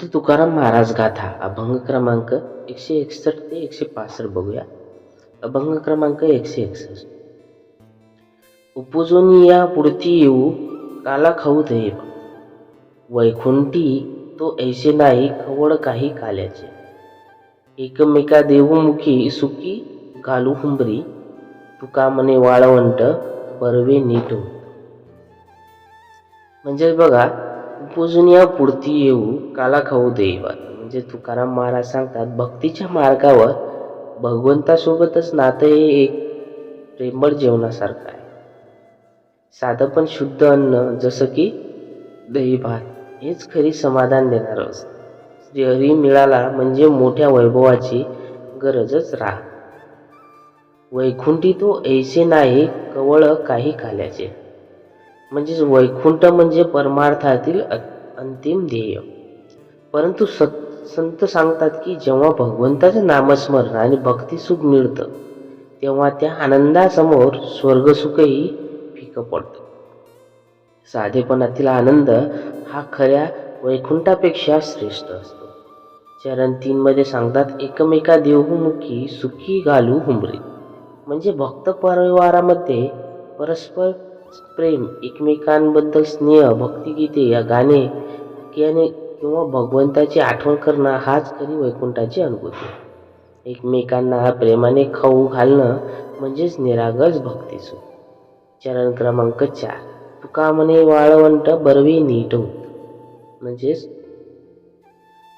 संत तुकाराम महाराज गाथा अभंग क्रमांक एकशे एकसष्ट ते एकशे पासष्ट बघूया. अभंग क्रमांक एकशे एकसष्ट. उपजून या पुढती येऊ काला खाऊ दे. वैकुंठी तो ऐसे नाही खवड काही काल्याचे. एकमेका देवमुखी सुखी घालू हुंबरी. तुका म्हणे वाळवंट बरवे नीट म्हणजेच म्हणजे बघा उपजून पुढती येऊ काला खाऊ देवात. म्हणजे तुकाराम महाराज सांगतात भक्तीच्या मार्गावर भगवंतासोबतच नातं हे एक प्रेमळ जेवणासारखं आहे. साधं पण शुद्ध अन्न जसं की दही भात हेच खरी समाधान देणारं असतं. श्रीहरी मिळाला म्हणजे मोठ्या वैभवाची गरजच राह वैकुंठी तो ऐसे नाही कवळ काही खाल्याचे. म्हणजेच वैकुंठ म्हणजे परमार्थातील अंतिम ध्येय. परंतु सत संत सांगतात की जेव्हा भगवंताचं नामस्मरण आणि भक्तिसुख मिळतं तेव्हा त्या आनंदासमोर स्वर्गसुखही फिकं पडतं. साधेपणातील आनंद हा खऱ्या वैकुंठापेक्षा श्रेष्ठ असतो. चरण तीनमध्ये सांगतात एकमेका देवमुखी सुखी घालू हुंबरी. म्हणजे भक्त परिवारामध्ये परस्पर प्रेम एकमेकांबद्दल स्नेह भक्तिगीते या गाणे याने किंवा भगवंताची आठवण करणं हाच खरी वैकुंठाची अनुभूती. एकमेकांना प्रेमाने खाऊ घालणं म्हणजेच निरागस भक्तीसू चरण क्रमांक चार. तुका म्हणे वाळवंट बरवी नीट होत. म्हणजेच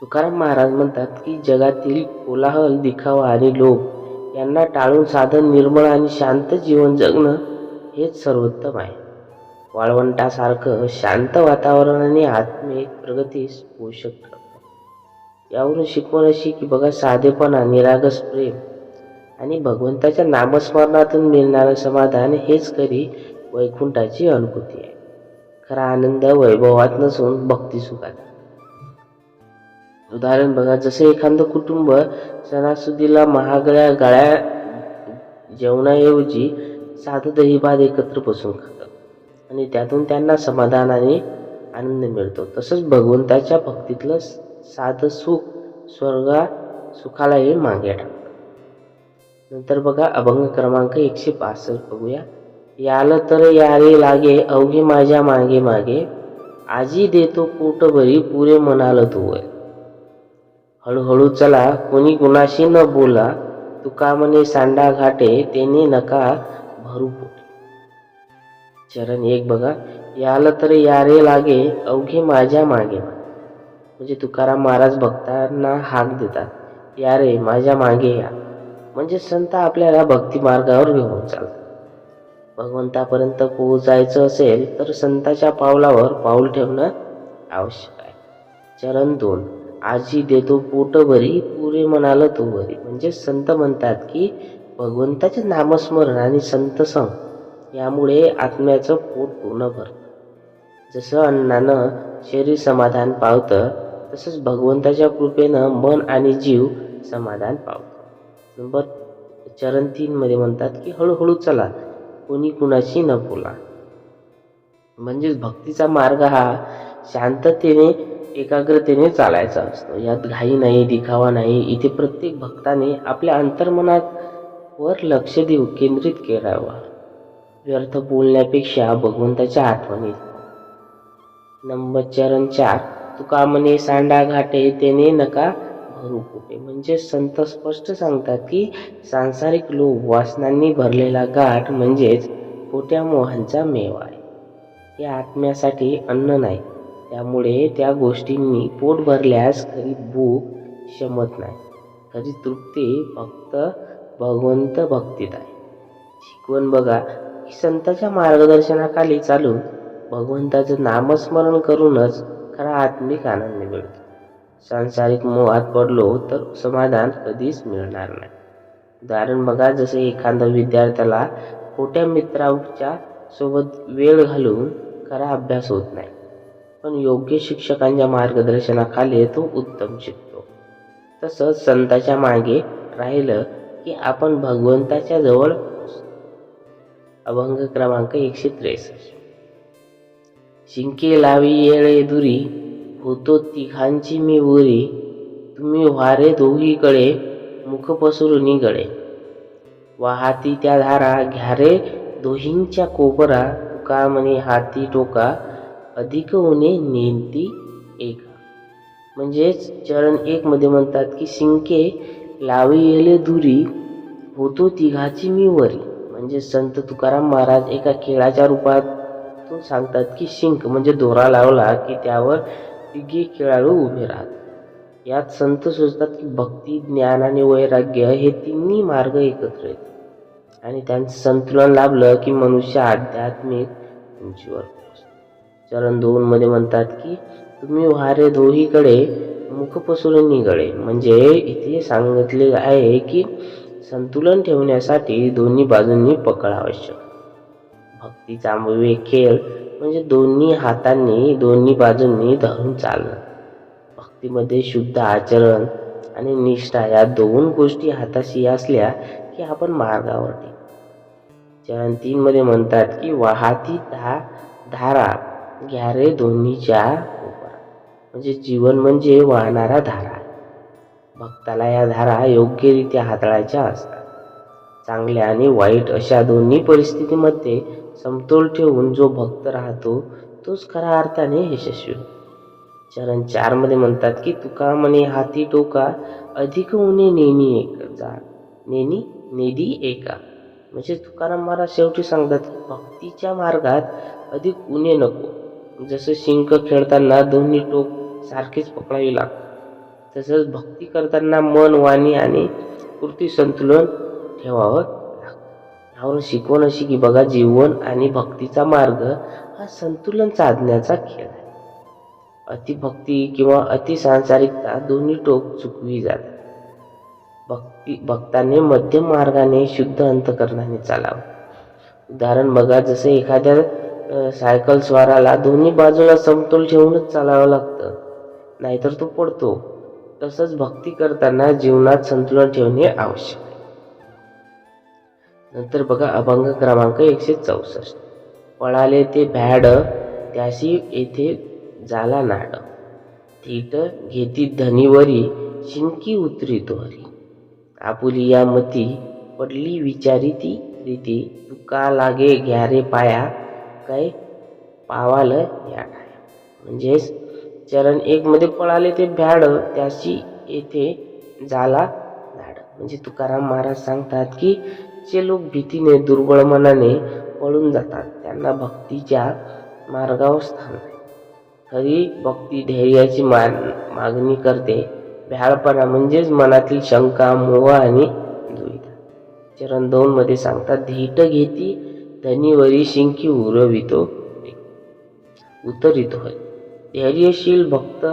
तुकाराम महाराज म्हणतात की जगातील कोलाहल दिखावा आणि लोभ यांना टाळून साधन निर्मळ आणि शांत जीवन जगणं हेच सर्वोत्तम आहे. वाळवंटासारखं शांत वातावरणाने आत्मिक प्रगतीस पोषक ठरतं यावरून शिकवण अशी की बघा साधेपणा निरागस प्रेम आणि भगवंताच्या नामस्मरणातून मिळणारं समाधान हेच खरी वैकुंठाची अनुभूती आहे. खरा आनंद वैभवात नसून भक्तिसुखात उदाहरण बघा जसे एखादं कुटुंब सणासुदीला महागड्या गाळ्या जेवणाऐवजी साधं दहीभात एकत्र बसून खातात. आणि त्यातून त्यांना समाधान आणि आनंद मिळतो. तसंच भगवंताच्या भक्तीतलं साधं सुख स्वर्गा सुखालाही मागे टाकतं नंतर बघा अभंग क्रमांक एकशे पासष्ट बघूया. याल तर यारे लागे अवघे माझ्या मागे मागे. आजी देतो पोटभरी पुरे म्हणाल तुवय हळूहळू चला कोणी कुणाशी न बोला. तुका म्हणे सांडा घाटे त्याने नका. भरू होते. चरण एक बघा याला तर यारे लागे अवघे माझ्या मागे म्हणजे तुकाराम महाराज भक्तांना हाक देतात या रे माझ्या मागे या. म्हणजे संत आपल्याला भक्ती मार्गावर घेऊन चालतात. भगवंतापर्यंत पोहोचायचं असेल तर संताच्या पावलावर पाऊल ठेवणं आवश्यक आहे. चरण दोन आजी देतो पोटभरी पुरे म्हणाल तो भरी म्हणजे संत म्हणतात की भगवंताचे नामस्मरण आणि संतसंग यामुळे आत्म्याचं पोट पूर्ण भरतं जसं अन्नानं शरीर समाधान पावतं तसंच भगवंताच्या कृपेनं मन आणि जीव समाधान पावतं. नंबर चरण तीनमध्ये म्हणतात की हळूहळू चला कोणी कुणाशी न बोला. म्हणजेच भक्तीचा मार्ग हा शांततेने एकाग्रतेने चालायचा असतो. यात घाई नाही दिखावा नाही इथे प्रत्येक भक्ताने आपल्या अंतर्मनात वर लक्ष देऊ केंद्रित करावा व्यर्थ बोलण्यापेक्षा भगवंताच्या आठवणीत. नंबर चरण चार तुका म्हणे सांडा घाटे त्याने नका भरू कुठे? म्हणजे संत स्पष्ट सांगतात की सांसारिक लोक वासनांनी भरलेला गाठ म्हणजेच खोट्या मोहांचा मेवा आहे. या आत्म्यासाठी अन्न नाही. त्यामुळे त्या गोष्टींनी पोट भरल्यास खरी भूक शमत नाही. खरी तृप्ती फक्त भगवंत भक्तीत आहे. शिकवण बघा की संताच्या मार्गदर्शनाखाली चालून भगवंताचं नामस्मरण करूनच खरा आत्मिक आनंद मिळतो. सांसारिक मोहात पडलो तर समाधान कधीच मिळणार नाही. उदाहरण बघा जसे एखाद्या विद्यार्थ्याला खोट्या मित्राच्या सोबत वेळ घालून खरा अभ्यास होत नाही पण योग्य शिक्षकांच्या मार्गदर्शनाखाली तो उत्तम शिकतो. तसंच संताच्या मागे राहिलं की आपण भगवंताच्या जवळ अभंग क्रमांक एकशे त्रेसष्ट शिंके लावी येळे दुरी होतो तिघांची मी उरी तुम्ही व्हारे दोघीकडे मुख पसरून वा वाहाती त्या धारा घ्यारे दोहींच्या कोपरा तुका म्हणे हाती टोका अधिक उणे नेंती एक. म्हणजेच चरण एक मध्ये म्हणतात की शिंके लावी येले दुरी होतो तिघाची मी वरी. म्हणजे संत तुकाराम महाराज एका खेळाच्या रूपातून सांगतात की शिंक म्हणजे दोरा लावला की त्यावर तिघे खेळाडू उभे राहतात. यात संत सुचतात की भक्ती ज्ञान आणि वैराग्य हे तिन्ही मार्ग एकत्र आहेत आणि त्यांचं संतुलन लाभलं की मनुष्य आध्यात्मिक उंचीवर पोहोचतो. चरण दोन मध्ये म्हणतात की तुम्ही वारे दोहीकडे मुख पसरून निगळे म्हणजे इथे सांगितले आहे की संतुलन ठेवण्यासाठी दोन्ही बाजूंनी पकड आवश्यक. भक्तीचा विवेक खेळ म्हणजे दोन्ही हातांनी दोन्ही बाजूंनी धरून चालणं. भक्तीमध्ये शुद्ध आचरण आणि निष्ठा या दोन गोष्टी हाताशी असल्या की आपण मार्गावर चरण तीन मध्ये म्हणतात की वाहती धा धारा घ्या रे दोन्हीच्या म्हणजे जीवन म्हणजे वाहणारा धारा. भक्ताला या धारा योग्यरित्या हाताळायच्या असतात. चांगल्या आणि वाईट अशा दोन्ही परिस्थितीमध्ये समतोल ठेवून जो भक्त राहतो तोच खऱ्या अर्थाने यशस्वी चरण चारमध्ये म्हणतात की तुका म्हणे हाती टोका अधिक उणे नेनी एक जा नेनी नेदी एका. म्हणजे तुकाराम महाराज शेवटी सांगतात भक्तीच्या मार्गात अधिक उणे नको. जसं शिंक खेळताना दोन्ही टोक सारखेच पकडावी लागतात. तसंच भक्ती करताना मन वाणी आणि कृती संतुलन ठेवावं लागतं. यावरून शिकवण अशी की बघा जीवन आणि भक्तीचा मार्ग हा संतुलन साधण्याचा खेळ आहे. अतिभक्ती किंवा अति सांसारिकता दोन्ही टोक चुकवी जातात. भक्ती भक्ताने मध्यम मार्गाने शुद्ध अंतकरणाने चालावं. उदाहरण बघा जसं एखाद्या सायकल स्वाराला दोन्ही बाजूला समतोल ठेवूनच चालावं लागतं. नाहीतर तो पडतो. तसंच भक्ती करताना जीवनात संतुलन ठेवणे आवश्यक आहे. नंतर बघा अभंग क्रमांक एकशे चौसष्ट. पळाले ते भॅड त्याशी येथे झाला नाड. थीट घेती धनीवरी शिंकी उतरी तोरी आपुली या मती पडली विचारी ती रीती. तुका लागे घ्यारे पाया काही पावालं या ठाया म्हणजेच चरण एकमध्ये पळाले ते भ्याड त्याशी येथे झाला धाड. म्हणजे तुकाराम महाराज सांगतात की जे लोक भीतीने दुर्बळ मनाने पळून जातात त्यांना भक्तीच्या मार्गावर स्थान नाही. खरी भक्ती धैर्याची मान मागणी करते. भ्याडपणा म्हणजेच मनातील शंका मोह आणि दुविधा. चरण दोनमध्ये सांगतात धीट घेती धनीवरी शिंकी उरवितो. उतरितो होय. धैर्यशील भक्त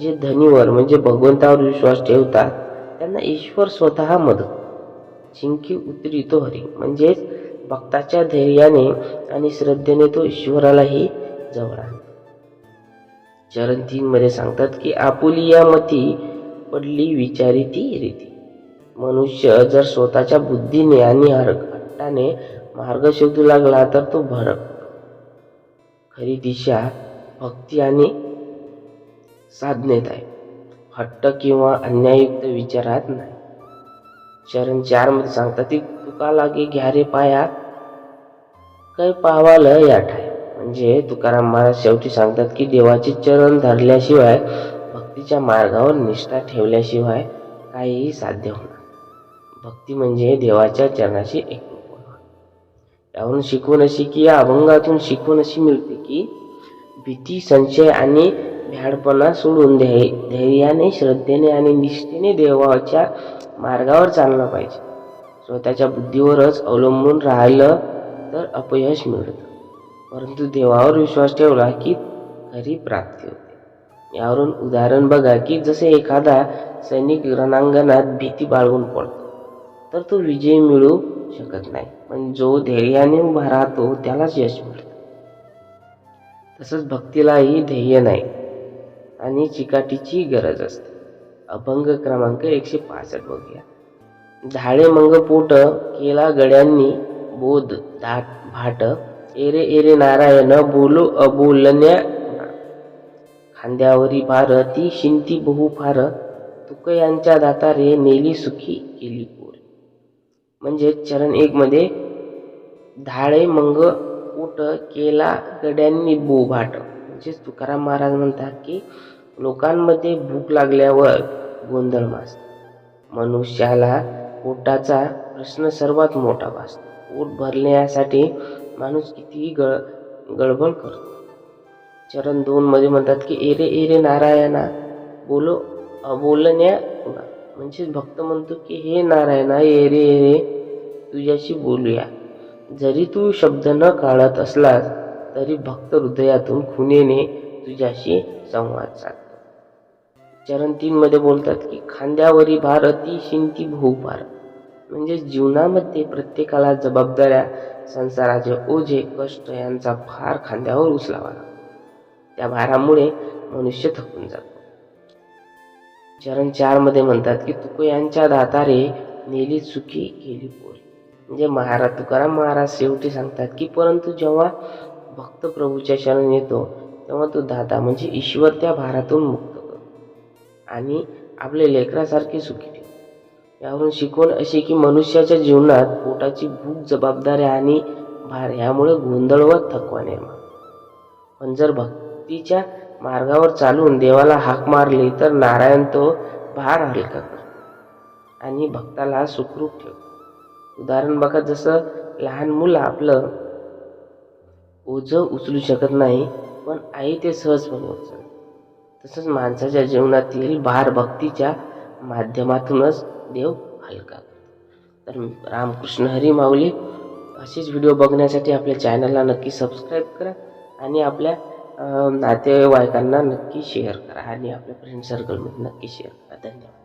जे धनीवर म्हणजे भगवंतावर विश्वास ठेवतात त्यांना ईश्वर स्वतः मदत. शिंकी उतरितो हरी. म्हणजेच भक्ताच्या धैर्याने आणि श्रद्धेने तो ईश्वरालाही जवळ आणतो चरण तीन मध्ये सांगतात की आपुली या मती पडली विचारी ती रीती. मनुष्य जर स्वतःच्या बुद्धीने आणि हर- हट्टाने मार्ग शोधू लागला तर तो भरक खरी दिशा भक्ती आणि साधनेत आहे. हट्ट किंवा अन्यायुक्त विचारात नाही. चरण चारमध्ये सांगतात की तुका लागे घ्यारे पाया काय पावाल या ठाय म्हणजे तुकाराम महाराज शेवटी सांगतात की देवाचे चरण धरल्याशिवाय भक्तीच्या मार्गावर निष्ठा ठेवल्याशिवाय काहीही साध्य होणार भक्ती म्हणजे देवाच्या चरणाशी एक यावरून शिकवण अशी की या अभंगातून शिकवण अशी मिळते की भीती संशय आणि भ्याडपणा सोडून ध्येय धैर्याने श्रद्धेने आणि निष्ठेने देवाच्या मार्गावर चाललं पाहिजे. स्वतःच्या बुद्धीवरच अवलंबून राहिलं तर अपयश मिळतं. परंतु देवावर विश्वास ठेवला की खरी प्राप्ती होते. यावरून उदाहरण बघा की जसे एखादा सैनिक रणांगणात भीती बाळगून पडतो तर तो विजय मिळू शकत नाही. पण जो धैर्याने उभा राहतो त्यालाच यश मिळतं. तसंच भक्तीलाही ध्येय नाही आणि चिकाटीची गरज असते. अभंग क्रमांक एकशे पासष्ट बघूया. झाडे मंग पोट केला गड्यांनी बोध धाट भाट एरे एरे नारायण बोलो अबोलण्या खांद्यावरी भार ती शिंती बहु फार तुक यांच्या दातारे नेली सुखी केली पोर. म्हणजे चरण एक मध्ये धाळे मंग उठ केला गड्यांनी बोभाट. म्हणजेच तुकाराम महाराज म्हणतात की लोकांमध्ये भूक लागल्यावर गोंधळ माजतो मनुष्याला पोटाचा प्रश्न सर्वात मोठा भासतो. पोट भरण्यासाठी माणूस कितीही गळ गडबड करतो. चरण दोन मध्ये म्हणतात की एरे एरे नारायणा बोलो बोलण्या म्हणजेच भक्त म्हणतो की हे नारायणा एरे एरे तुझ्याशी बोलूया. जरी तू शब्द न काढत असलास तरी भक्त हृदयातून खुनेने तुझ्याशी संवाद साधतो. चरण तीन मध्ये बोलतात की खांद्यावरी भार ती शिंती भार म्हणजे जीवनामध्ये प्रत्येकाला जबाबदाऱ्या संसाराचे ओझे कष्ट यांचा भार खांद्यावर उचलावा त्या भारामुळे मनुष्य थकून जातो. चरण चारमध्ये म्हणतात की तुक यांच्या दातारे नेली चुकी केली पोरी म्हणजे महाराज तुकाराम महाराज शेवटी सांगतात की परंतु जेव्हा भक्त प्रभूच्या शरण येतो तेव्हा तो दाता म्हणजे ईश्वर त्या भारातून मुक्त करतो आणि आपले लेकरासारखे सुखी ठेवतो. यावरून शिकवण अशी की मनुष्याच्या जीवनात पोटाची भूक जबाबदाऱ्या आणि भार ह्यामुळे गोंधळ व थकवा निर्माण पण जर भक्तीच्या मार्गावर चालून देवाला हाक मारली तर नारायण तो भार हलका करतो. आणि भक्ताला सुखरूप ठेवतो. उदाहरण बघा जसं लहान मुलं आपलं ओझं उचलू शकत नाही पण आई ते सहजपणे उचलते. तसंच माणसाच्या जीवनातील भार भक्तीच्या माध्यमातूनच देव हलका तर रामकृष्ण हरी माऊली असेच व्हिडिओ बघण्यासाठी आपल्या चॅनलला नक्की सबस्क्राईब करा आणि आपल्या नातेवाईकांना नक्की शेअर करा आणि आपल्या फ्रेंड सर्कलमध्ये नक्की शेअर करा. धन्यवाद.